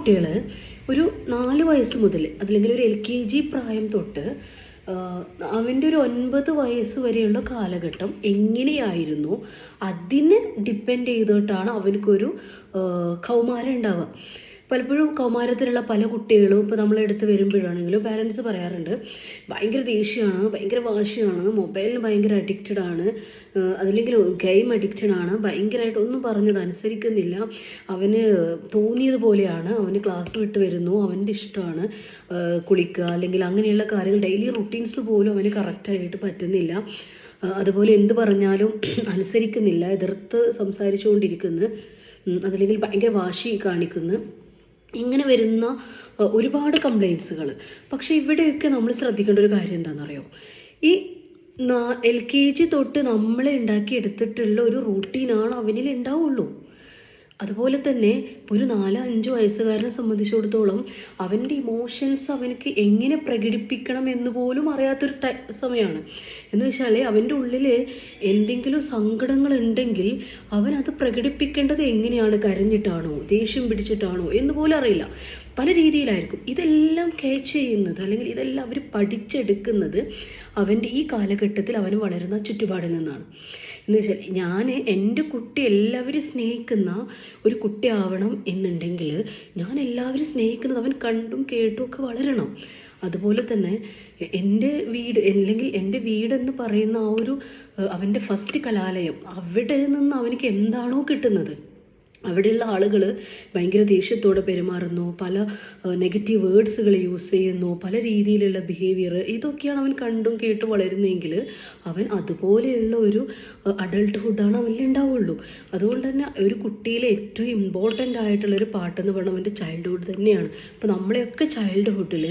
കുട്ടികൾ ഒരു നാല് വയസ്സ് മുതൽ അതല്ലെങ്കിൽ ഒരു എൽ കെ ജി പ്രായം തൊട്ട് അവന്റെ ഒരു ഒൻപത് വയസ്സ് വരെയുള്ള കാലഘട്ടം എങ്ങനെയായിരുന്നു? അതിനെ ഡിപ്പെൻഡ് ചെയ്തിട്ടാണ് അവനക്കൊരു കൗമാരം ഉണ്ടാവുക. പലപ്പോഴും കൗമാരത്തിലുള്ള പല കുട്ടികളും ഇപ്പോൾ നമ്മളെടുത്ത് വരുമ്പോഴാണെങ്കിലും പാരൻസ് പറയാറുണ്ട് ഭയങ്കര ദേഷ്യമാണ് ഭയങ്കര വാശിയാണ് മൊബൈലിന് ഭയങ്കര അഡിക്റ്റഡ് ആണ് അതില്ലെങ്കിൽ ഗെയിം അഡിക്റ്റഡ് ആണ് ഭയങ്കരമായിട്ട് ഒന്നും പറഞ്ഞത് അനുസരിക്കുന്നില്ല അവന് തോന്നിയതുപോലെയാണ് അവന് ക്ലാസ് വിട്ട് വരുന്നു അവന്റെ ഇഷ്ടമാണ് കുളിക്കുക അല്ലെങ്കിൽ അങ്ങനെയുള്ള കാര്യങ്ങൾ ഡെയിലി റുട്ടീൻസ് പോലും അവന് കറക്റ്റായിട്ട് പറ്റുന്നില്ല. അതുപോലെ എന്ത് പറഞ്ഞാലും അനുസരിക്കുന്നില്ല എതിർത്ത് സംസാരിച്ചുകൊണ്ടിരിക്കുന്നു അതല്ലെങ്കിൽ ഭയങ്കര വാശി കാണിക്കുന്നു. ഇങ്ങനെ വരുന്ന ഒരുപാട് കംപ്ലയിൻസുകൾ പക്ഷേ ഇവിടെയൊക്കെ നമ്മൾ ശ്രദ്ധിക്കേണ്ട ഒരു കാര്യം എന്താണെന്നറിയോ? ഈ എൽ കെ ജി തൊട്ട് നമ്മളെ ഉണ്ടാക്കി എടുത്തിട്ടുള്ള ഒരു റൂട്ടീനാണ് അവനിൽ ഉണ്ടാവുള്ളൂ. അതുപോലെ തന്നെ ഒരു നാലോ അഞ്ചോ വയസ്സുകാരനെ സംബന്ധിച്ചിടത്തോളം അവന്റെ ഇമോഷൻസ് അവനക്ക് എങ്ങനെ പ്രകടിപ്പിക്കണം എന്ന് പോലും അറിയാത്തൊരു സമയമാണ് എന്ന് വെച്ചാൽ അവന്റെ ഉള്ളിൽ എന്തെങ്കിലും സങ്കടങ്ങൾ ഉണ്ടെങ്കിൽ അവൻ അത് പ്രകടിപ്പിക്കേണ്ടത് എങ്ങനെയാണ്? കരഞ്ഞിട്ടാണോ? ദേഷ്യം പിടിച്ചിട്ടാണോ? എന്ന് പോലും അറിയില്ല. പല രീതിയിലായിരിക്കും. ഇതെല്ലാം ക്യാച്ച് ചെയ്യുന്നത് അല്ലെങ്കിൽ ഇതെല്ലാം അവർ പഠിച്ചെടുക്കുന്നത് അവന്റെ ഈ കാലഘട്ടത്തിൽ അവൻ വളരുന്ന ചുറ്റുപാടിൽ നിന്നാണ്. എന്ന് വെച്ചാൽ ഞാൻ എന്റെ കുട്ടി എല്ലാവരും സ്നേഹിക്കുന്ന ഒരു കുട്ടിയാവണം എന്നുണ്ടെങ്കിൽ ഞാൻ എല്ലാവരും സ്നേഹിക്കുന്നത് അവൻ കണ്ടും കേട്ടും ഒക്കെ വളരണം. അതുപോലെ തന്നെ എന്റെ വീട് അല്ലെങ്കിൽ എന്റെ വീടെന്ന് പറയുന്ന ആ ഒരു അവന്റെ ഫസ്റ്റ് കലാലയം അവിടെ നിന്ന് അവനിക്ക് എന്താണോ കിട്ടുന്നത്? അവിടെയുള്ള ആളുകൾ ഭയങ്കര ദേഷ്യത്തോടെ പെരുമാറുന്നു. പല നെഗറ്റീവ് വേർഡ്സുകൾ യൂസ് ചെയ്യുന്നു. പല രീതിയിലുള്ള ബിഹേവിയർ ഇതൊക്കെയാണ് അവൻ കണ്ടും കേട്ടും വളരുന്നതെങ്കിൽ അവൻ അതുപോലെയുള്ള ഒരു അഡൾട്ട്ഹുഡാണ് അവനിൽ ഉണ്ടാവുള്ളൂ. അതുകൊണ്ട് തന്നെ ഒരു കുട്ടിയിലെ ഏറ്റവും ഇമ്പോർട്ടന്റ് ആയിട്ടുള്ള ഒരു പാട്ടെന്ന് പറയുന്നത് അവന്റെ ചൈൽഡ്ഹുഡ് തന്നെയാണ്. അപ്പോൾ നമ്മളെയൊക്കെ ചൈൽഡ്ഹുഡിൽ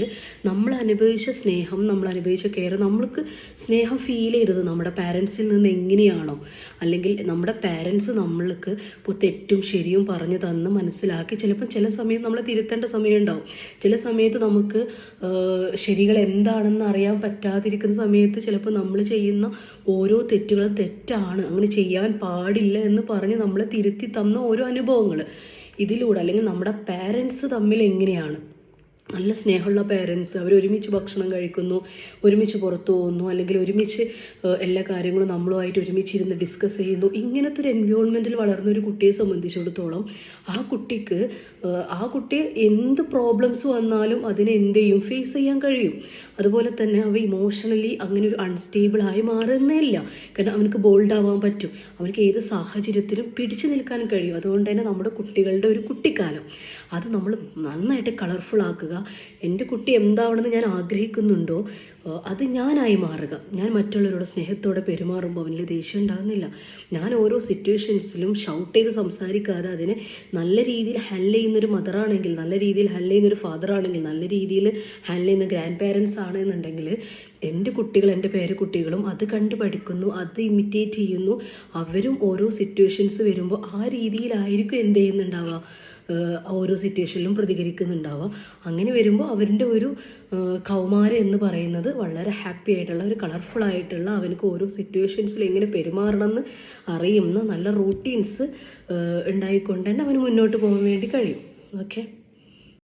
നമ്മൾ അനുഭവിച്ച സ്നേഹം നമ്മൾ അനുഭവിച്ച കെയർ നമ്മൾക്ക് സ്നേഹം ഫീൽ ചെയ്തത് നമ്മുടെ പാരൻസിൽ നിന്ന് എങ്ങനെയാണോ? അല്ലെങ്കിൽ നമ്മുടെ പാരൻസ് നമ്മൾക്ക് ഇപ്പോൾ തെറ്റും ശരിയും പറഞ്ഞു തന്ന് മനസ്സിലാക്കി. ചിലപ്പോൾ ചില സമയം നമ്മൾ തിരുത്തേണ്ട സമയം ഉണ്ടാവും ചില സമയത്ത് നമുക്ക് ശരികൾ എന്താണെന്ന് അറിയാൻ പറ്റാതിരിക്കുന്ന സമയത്ത് ചിലപ്പോൾ നമ്മൾ ചെയ്യുന്ന ഓരോ തെറ്റുകളും തെറ്റാണ്. അങ്ങനെ ചെയ്യാൻ പാടില്ല എന്ന് പറഞ്ഞ് നമ്മളെ തിരുത്തി തന്ന ഓരോ അനുഭവങ്ങൾ ഇതിലൂടെ അല്ലെങ്കിൽ നമ്മുടെ പാരൻസ് തമ്മിൽ എങ്ങനെയാണ്? നല്ല സ്നേഹമുള്ള പേരൻസ് അവർ ഒരുമിച്ച് ഭക്ഷണം കഴിക്കുന്നു ഒരുമിച്ച് പുറത്തു പോകുന്നു അല്ലെങ്കിൽ ഒരുമിച്ച് എല്ലാ കാര്യങ്ങളും നമ്മളുമായിട്ട് ഒരുമിച്ച് ഇരുന്ന് ഡിസ്കസ് ചെയ്യുന്നു. ഇങ്ങനത്തെ ഒരു എൻവയോൺമെന്റിൽ വളർന്ന ഒരു കുട്ടിയെ സംബന്ധിച്ചിടത്തോളം ആ കുട്ടിക്ക് ആ കുട്ടി എന്ത് പ്രോബ്ലംസ് വന്നാലും അതിനെ എന്ത് ചെയ്യും? ഫേസ് ചെയ്യാൻ കഴിയും. അതുപോലെ തന്നെ അവ ഇമോഷണലി അങ്ങനെ ഒരു അൺസ്റ്റേബിൾ ആയി മാറുന്നില്ല കാരണം അവനക്ക് ബോൾഡ് ആവാൻ പറ്റും. അവനക്ക് ഏത് സാഹചര്യത്തിലും പിടിച്ചു നിൽക്കാൻ കഴിയും. അതുകൊണ്ട് തന്നെ നമ്മുടെ കുട്ടികളുടെ ഒരു കുട്ടിക്കാലം. അത് നമ്മൾ നന്നായിട്ട് കളർഫുൾ ആക്കുക എന്റെ കുട്ടി എന്താവണമെന്ന് ഞാൻ ആഗ്രഹിക്കുന്നുണ്ടോ അത് ഞാനായി മാറുക. ഞാൻ മറ്റുള്ളവരോട് സ്നേഹത്തോടെ പെരുമാറുമ്പോൾ അവനിൽ ദേഷ്യം ഉണ്ടാകുന്നില്ല. ഞാൻ ഓരോ സിറ്റുവേഷൻസിലും ഷൗട്ട് ചെയ്ത് സംസാരിക്കാതെ അതിനെ നല്ല രീതിയിൽ ഹാൻഡിൽ ചെയ്യുന്നൊരു മദറാണെങ്കിൽ നല്ല രീതിയിൽ ഹാൻഡിൽ ചെയ്യുന്നൊരു ഫാദർ ആണെങ്കിൽ നല്ല രീതിയിൽ ഹാൻഡിൽ ചെയ്യുന്ന ഗ്രാൻഡ് പേരൻസ് ആണെന്നുണ്ടെങ്കിൽ എന്റെ കുട്ടികൾ എന്റെ പേരക്കുട്ടികളും അത് കണ്ട് പഠിക്കുന്നു അത് ഇമിറ്റേറ്റ് ചെയ്യുന്നു. അവരും ഓരോ സിറ്റുവേഷൻസ് വരുമ്പോൾ ആ രീതിയിലായിരിക്കും എന്ത് ചെയ്യുന്നുണ്ടാവുക? ഓരോ സിറ്റുവേഷനിലും പ്രതികരിക്കുന്നുണ്ടാവുക. അങ്ങനെ വരുമ്പോൾ അവരുടെ ഒരു കൗമാര എന്ന് പറയുന്നത് വളരെ ഹാപ്പി ആയിട്ടുള്ള ഒരു കളർഫുൾ ആയിട്ടുള്ള അവനക്ക് ഓരോ സിറ്റുവേഷൻസിൽ എങ്ങനെ പെരുമാറണമെന്ന് അറിയുന്ന നല്ല റൂട്ടീൻസ് ഉണ്ടായിക്കൊണ്ട് തന്നെ അവന് മുന്നോട്ട് പോകാൻ വേണ്ടി കഴിയും. ഓക്കെ